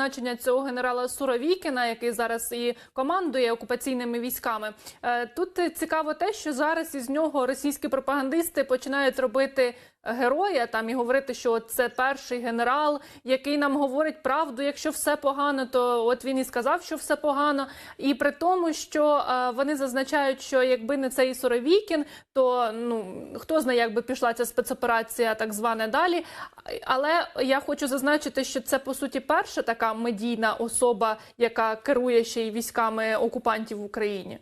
призначення цього генерала Суровікіна, який зараз і командує окупаційними військами. Е, Тут цікаво те, що зараз із нього російські пропагандисти починають робити героя там і говорити, що це перший генерал, який нам говорить правду. Якщо все погано, то от він і сказав, що все погано. І при тому, що е, вони зазначають, що якби не цей Суровікін, то ну хто знає, як би пішла ця спецоперація, так звана далі. Але я хочу зазначити, що це по суті перша така медійна особа, яка керує ще й військами окупантів в Україні.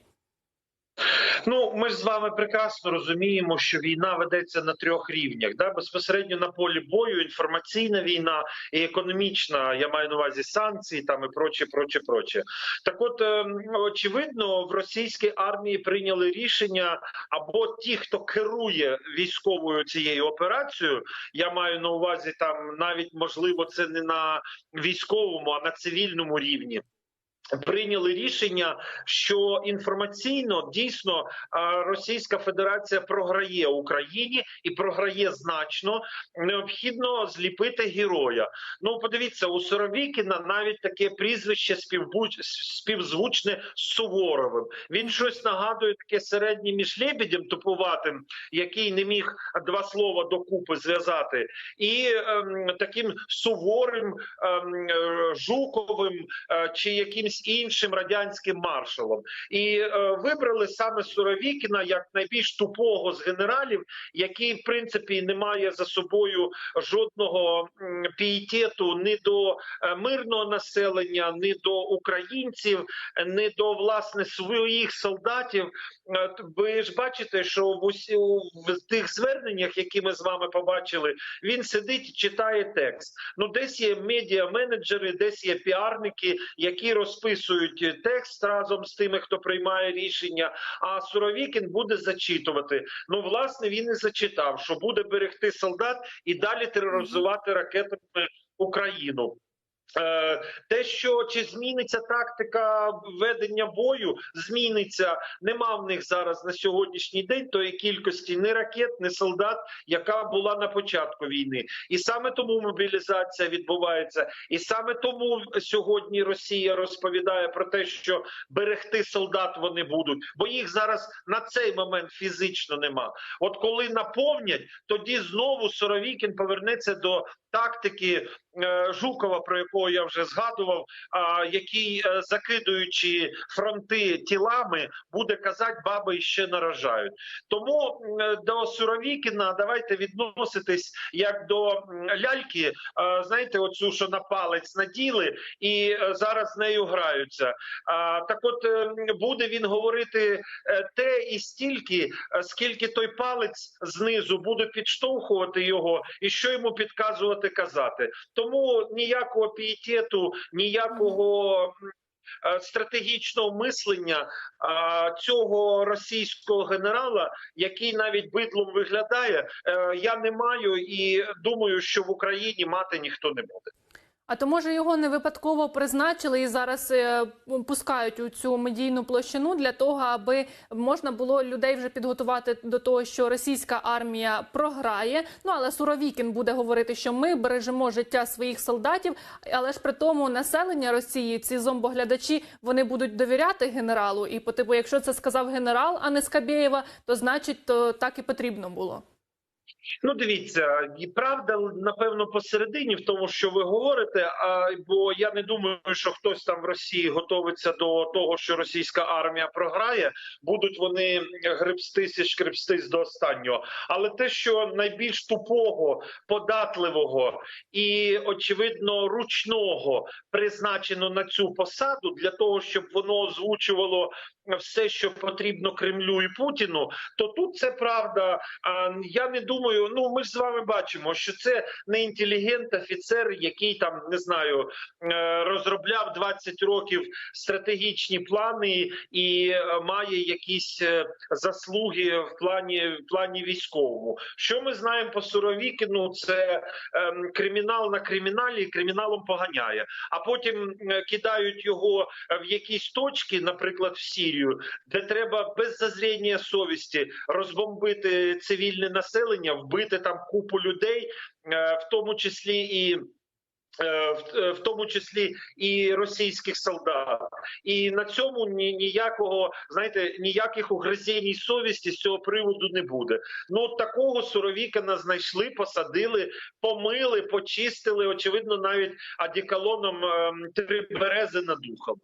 Ну, ми ж з вами прекрасно розуміємо, що війна ведеться на трьох рівнях. Да? Безпосередньо на полі бою, інформаційна війна і економічна. Я маю на увазі санкції там і проче, проче, проче. Так, от е, очевидно, в російській армії прийняли рішення або ті, хто керує військовою цією операцією. Я маю на увазі там навіть можливо це не на військовому, а на цивільному рівні. Прийняли рішення, що інформаційно дійсно Російська Федерація програє Україні і програє значно. Необхідно зліпити героя. Ну, подивіться, у Соровікіна навіть таке прізвище співзвучне з Суворовим. Він щось нагадує таке середнє між лебедем тупуватим, який не міг два слова докупи зв'язати, і ем, таким суворим ем, е, Жуковим е, чи якимсь іншим радянським маршалом, і е, вибрали саме Суровікіна як найбільш тупого з генералів, який в принципі не має за собою жодного пієтету ні до е, мирного населення, ні до українців, ні до власне своїх солдатів. Ви ж бачите, що в усі в тих зверненнях, які ми з вами побачили, він сидить і читає текст. Ну, десь є медіа-менеджери, десь є піарники, які розписують текст разом з тими, хто приймає рішення. А Суровікін буде зачитувати. Ну, власне, він і зачитав, що буде берегти солдат і далі тероризувати ракетами Україну. Е, Те, що чи зміниться тактика ведення бою, зміниться. Нема в них зараз на сьогоднішній день тої кількості ні ракет, ні солдат, яка була на початку війни. І саме тому мобілізація відбувається. І саме тому сьогодні Росія розповідає про те, що берегти солдат вони будуть, бо їх зараз на цей момент фізично нема. От коли наповнять, тоді знову Соровікін повернеться до тактики е, Жукова, про якого я вже згадував, який, е, закидуючи фронти тілами, буде казати, баби ще наражають. Тому е, до Суровікіна давайте відноситись як до ляльки. е, Знаєте, оцю що на палець наділи, і зараз з нею граються. Так, от буде він говорити те і стільки, скільки той палець знизу буде підштовхувати його, і що йому підказувати казати. Тому ніякого пієтету, ніякого. е, Стратегічного мислення цього російського генерала, який навіть бидлом виглядає, е, я не маю і думаю, що в Україні мати ніхто не буде. А то може його не випадково призначили і зараз е, пускають у цю медійну площину для того, аби можна було людей вже підготувати до того, що російська армія програє. Ну але Суровікін буде говорити, що ми бережемо життя своїх солдатів, але ж при тому населення Росії, ці зомбоглядачі, вони будуть довіряти генералу. І по типу, якщо це сказав генерал, а не Скабєєва, то значить то так і потрібно було. Ну, дивіться, і правда, напевно, посередині в тому, що ви говорите. А бо я не думаю, що хтось там в Росії готовиться до того, що російська армія програє. Будуть вони гребстись і шкребстись до останнього. Але те, що найбільш тупого, податливого і очевидно ручного призначено на цю посаду для того, щоб воно озвучувало все, що потрібно Кремлю і Путіну, то тут це правда. Я не думаю. Ну ми ж з вами бачимо, що це не інтелігент офіцер, який там не знаю е, розробляв 20 років стратегічні плани і е, має якісь е, заслуги в плані в плані військовому. Що ми знаємо по Суровікіну? Це ем, кримінал на криміналі, криміналом поганяє. А потім кидають його в якісь точки, наприклад, в Сірію, де треба без зазріння совісті розбомбити цивільне населення, вбити там купу людей, е, в тому числі і. е, в, е, тому числі і російських солдат, і на цьому ні, ніякого знаєте ніяких угризень совісті з цього приводу не буде. Ну такого суровікана знайшли, посадили, помили, почистили. Очевидно, навіть адіколоном ем, три берези надухали.